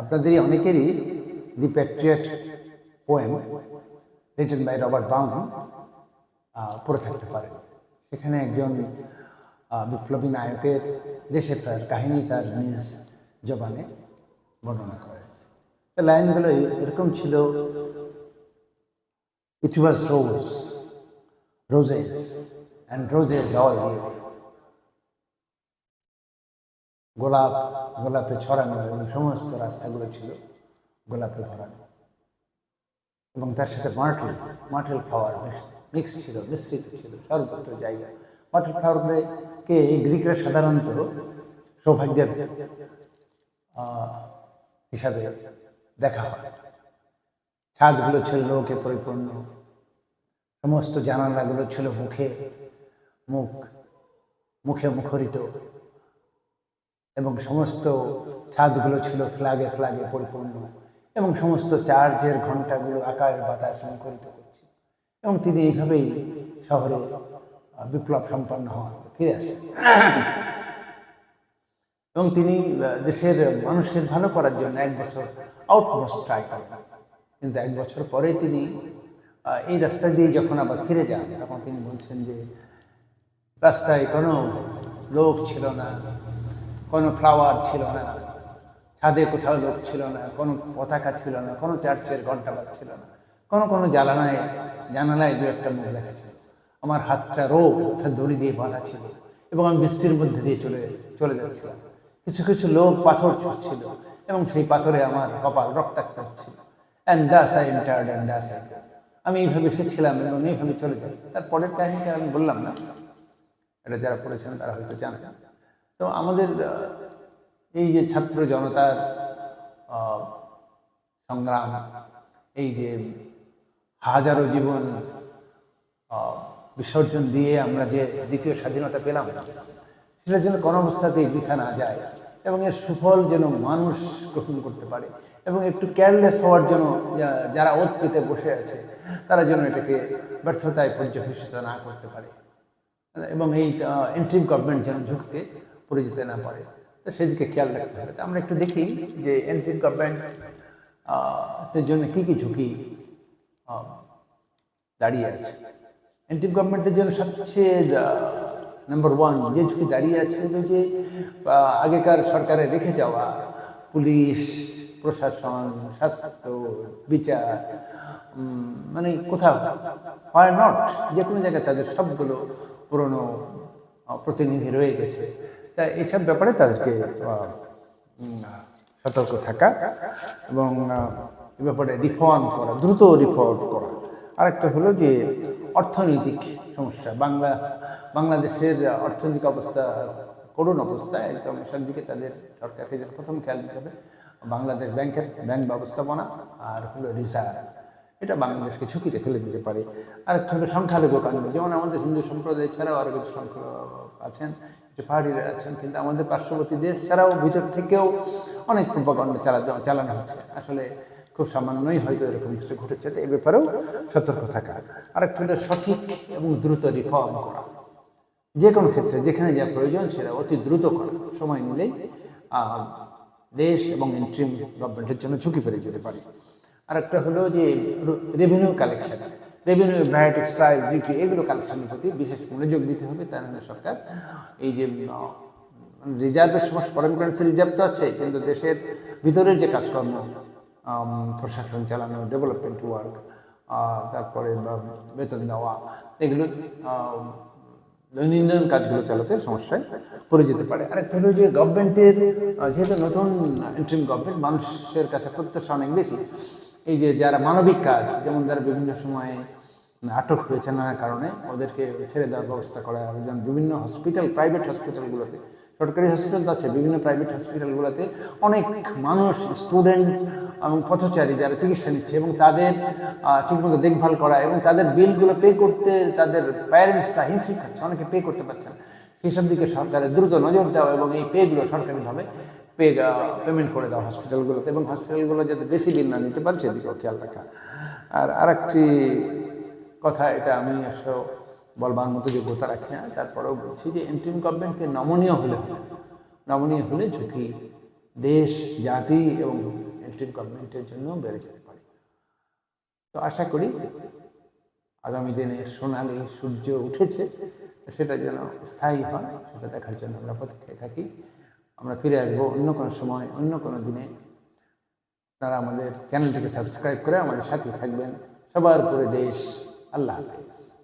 আপনাদেরই অনেকেরই the patriot poem written by Robert Browning পড়ে থাকতে পারে সেখানে একজন বিপ্লবী নায়কের দেশে ফেরার কাহিনী তার নিজ জবানে বর্ণনা করেছে তো লাইনগুলো এরকম ছিল it was rose roses and roses all গোলাপ, গোলাপে ছড়ানো এবং সমস্ত রাস্তাগুলো ছিল, গোলাপে ভরানো। এবং তার সাথে মার্টেল মার্টেল ফ্লাওয়ার মিক্স ছিল, মিশ্রিত ছিল সর্বত্র জায়গা। মার্টেল ফ্লাওয়ারকে গ্রিকরা সাধারণত সৌভাগ্যের হিসাবে দেখা হয়। ছাদগুলো ছিল লোকে পরিপূর্ণ। সমস্ত জানালাগুলো ছিল মুখে, মুখ, মুখে মুখরিত। এবং সমস্ত ছাদগুলো ছিল ফ্ল্যাগে ফ্ল্যাগে পরিপূর্ণ এবং সমস্ত চার্জের ঘন্টাগুলো আকার বাতাস মুখরিত করছে এবং তিনি এইভাবেই শহরে বিপ্লব সম্পন্ন হওয়ার ফিরে আসেন। এবং তিনি দেশের মানুষের ভালো করার জন্য এক বছর আউটপোস্ট ট্রাই করেন। কিন্তু এক বছর পরে তিনি এই রাস্তা দিয়ে যখন আবার ফিরে যান, তখন তিনি বলছেন যে, রাস্তায় কোনো লোক ছিল না। কোনো ফ্লাওয়ার ছিল না, ছাদে কোথাও লোক ছিল না, কোনো পতাকা ছিল না, কোনো চার্চের ঘণ্টা ছিল না, কোনো কোনো জ্বালানায়, জানালায় দু একটা মুখ দেখা ছিল। আমার হাতটা রোগ অর্থাৎ দড়ি দিয়ে বাঁধা ছিল এবং আমি বৃষ্টির মধ্যে দিয়ে চলে চলে যাচ্ছিলাম। কিছু কিছু লোক পাথর ছুটছিল এবং সেই পাথরে আমার কপাল রক্তাক্ত হচ্ছিল। And thus I and thus I আমি এইভাবে এসেছিলাম এবং এইভাবে চলে যাই। তারপরের কাহিনীটা আমি বললাম না। এটা যারা পড়েছেন তারা হয়তো জানেন। তো আমাদের এই যে ছাত্র জনতার সংগ্রাম, এই যে হাজারো জীবন বিসর্জন দিয়ে আমরা যে দ্বিতীয় স্বাধীনতা পেলাম, সেটার জন্য কোনো অবস্থাতেই বৃথা না যায় এবং এর সুফল যেন মানুষ গ্রহণ করতে পারে এবং একটু কেয়ারলেস হওয়ার জন্য যারা পেতে বসে আছে, তারা যেন এটাকে ব্যর্থতায় পর্যবেসিত না করতে পারে। এবং এই এন্ট্রিম গভর্নমেন্ট যেন ঝুঁকতে পড়ে যেতে না পারে সেদিকে খেয়াল রাখতে হবে। তো আমরা একটু দেখি যে এন্ট্রিম গভর্নমেন্ট এর জন্য কী কী ঝুঁকি দাঁড়িয়ে আছে। এন্ট্রিম গভর্নমেন্টের জন্য সবচেয়ে নাম্বার ওয়ান যে ঝুঁকি দাঁড়িয়ে আছে যে যে আগেকার সরকারে রেখে যাওয়া পুলিশ, প্রশাসন, স্বাস্থ্য, বিচার মানে কোথাও হয় নট যে কোনো জায়গায় তাদের সবগুলো পুরনো প্রতিনিধি রয়ে গেছে। এইসব ব্যাপারে তাদেরকে সতর্ক থাকা এবং এ ব্যাপারে রিফর্ম করা, দ্রুত রিফর্ম করা। আরেকটা হলো যে অর্থনৈতিক সমস্যা। বাংলা, বাংলাদেশের অর্থনৈতিক অবস্থা, করুণ অবস্থা এই একদম দিকে তাদের সরকারকে প্রথম খেয়াল দিতে হবে। বাংলাদেশ ব্যাংকের ব্যাংক ব্যবস্থাপনা আর হলো রিজার্ভ। এটা বাংলাদেশকে ঝুঁকিতে ফেলে দিতে পারে। আর একটা হলো সংখ্যালঘু কানুন যেমন আমাদের হিন্দু সম্প্রদায় ছাড়াও আরও কিছু সংখ্যা আছেন, কিছু পাহাড়িরা আছেন, কিন্তু আমাদের পার্শ্ববর্তী দেশ ছাড়াও ভিতর থেকেও অনেক প্রপাগণ্ড চালা, চালানো হচ্ছে। আসলে খুব সামান্যই হয়তো এরকম কিছু ঘটেছে এ ব্যাপারেও সতর্ক থাকা। আর একটা হলো সঠিক এবং দ্রুত রিফর্ম করা। যে কোনো ক্ষেত্রে, যেখানে যা প্রয়োজন সেটা অতি দ্রুত করা। সময় নিলেই দেশ এবং ইন্ট্রিম গভর্নমেন্টের জন্য ঝুঁকি ফেলে যেতে পারে। আর একটা হলো যে revenue collection revenue variety size duty এগুলো কালেকশনের প্রতি বিশেষ মনোযোগ দিতে হবে। তার জন্য সরকার এই যে রিজার্ভের সমস্ত ফরেন কারেন্সি রিজার্ভ তো আছে কিন্তু দেশের ভিতরের যে কাজকর্ম প্রশাসন চালানো ডেভেলপমেন্ট ওয়ার্ক তারপরে বেতন দেওয়া, এগুলো দৈনন্দিন কাজগুলো চালাতে সমস্যায় পড়ে যেতে পারে। আরেকটা হলো যে গভর্নমেন্টের যেহেতু নতুন ইন্টারিম গভর্নমেন্ট মানুষের কাছে প্রত্যাশা অনেক বেশি এই যে যারা মানবিক কাজ, যেমন যারা বিভিন্ন সময়ে আটক হয়েছে নানা কারণে, ওদেরকে ছেড়ে দেওয়ার ব্যবস্থা করা হবে যেমন বিভিন্ন হসপিটাল প্রাইভেট হসপিটালগুলোতে সরকারি হসপিটাল আছে, বিভিন্ন প্রাইভেট হসপিটালগুলোতে অনেক মানুষ স্টুডেন্ট এবং পথচারী যারা চিকিৎসা নিচ্ছে এবং তাদের ঠিকমতো দেখভাল করা এবং তাদের বিলগুলো পে করতে, তাদের প্যারেন্টসরা হিমশিম খাচ্ছে, অনেকে পে করতে পারছে না। সেই সব দিকে সরকারের দ্রুত নজর দেওয়া এবং এই পেগুলো সরকারিভাবে পে পেমেন্ট করে দেওয়া হসপিটালগুলোতে এবং হসপিটালগুলো যাতে বেশি বিল না নিতে পারে, সেদিকেও খেয়াল রাখা। আর আরেকটি কথা, এটা আমি আসলে বলবার মতো যোগ্যতা রাখি না, তারপরেও বলছি যে এন্ট্রিম গভর্নমেন্টকে নমনীয় হলে নমনীয় হলে ঝুঁকি দেশ, জাতি এবং এন্ট্রিম গভর্নমেন্টের জন্য বেড়ে যেতে পারে। তো আশা করি আগামী দিনে সোনালি সূর্য উঠেছে, সেটা যেন স্থায়ী হয়, সেটা দেখার জন্য আমরা প্রতীক্ষায় থাকি। আমরা ফিরে আসব অন্য কোনো সময়, অন্য কোনো দিনে। তারা আমাদের চ্যানেলটিকে সাবস্ক্রাইব করে আমাদের সাথে থাকবেন। সবার উপরে দেশ, আল্লাহ হাফেজ।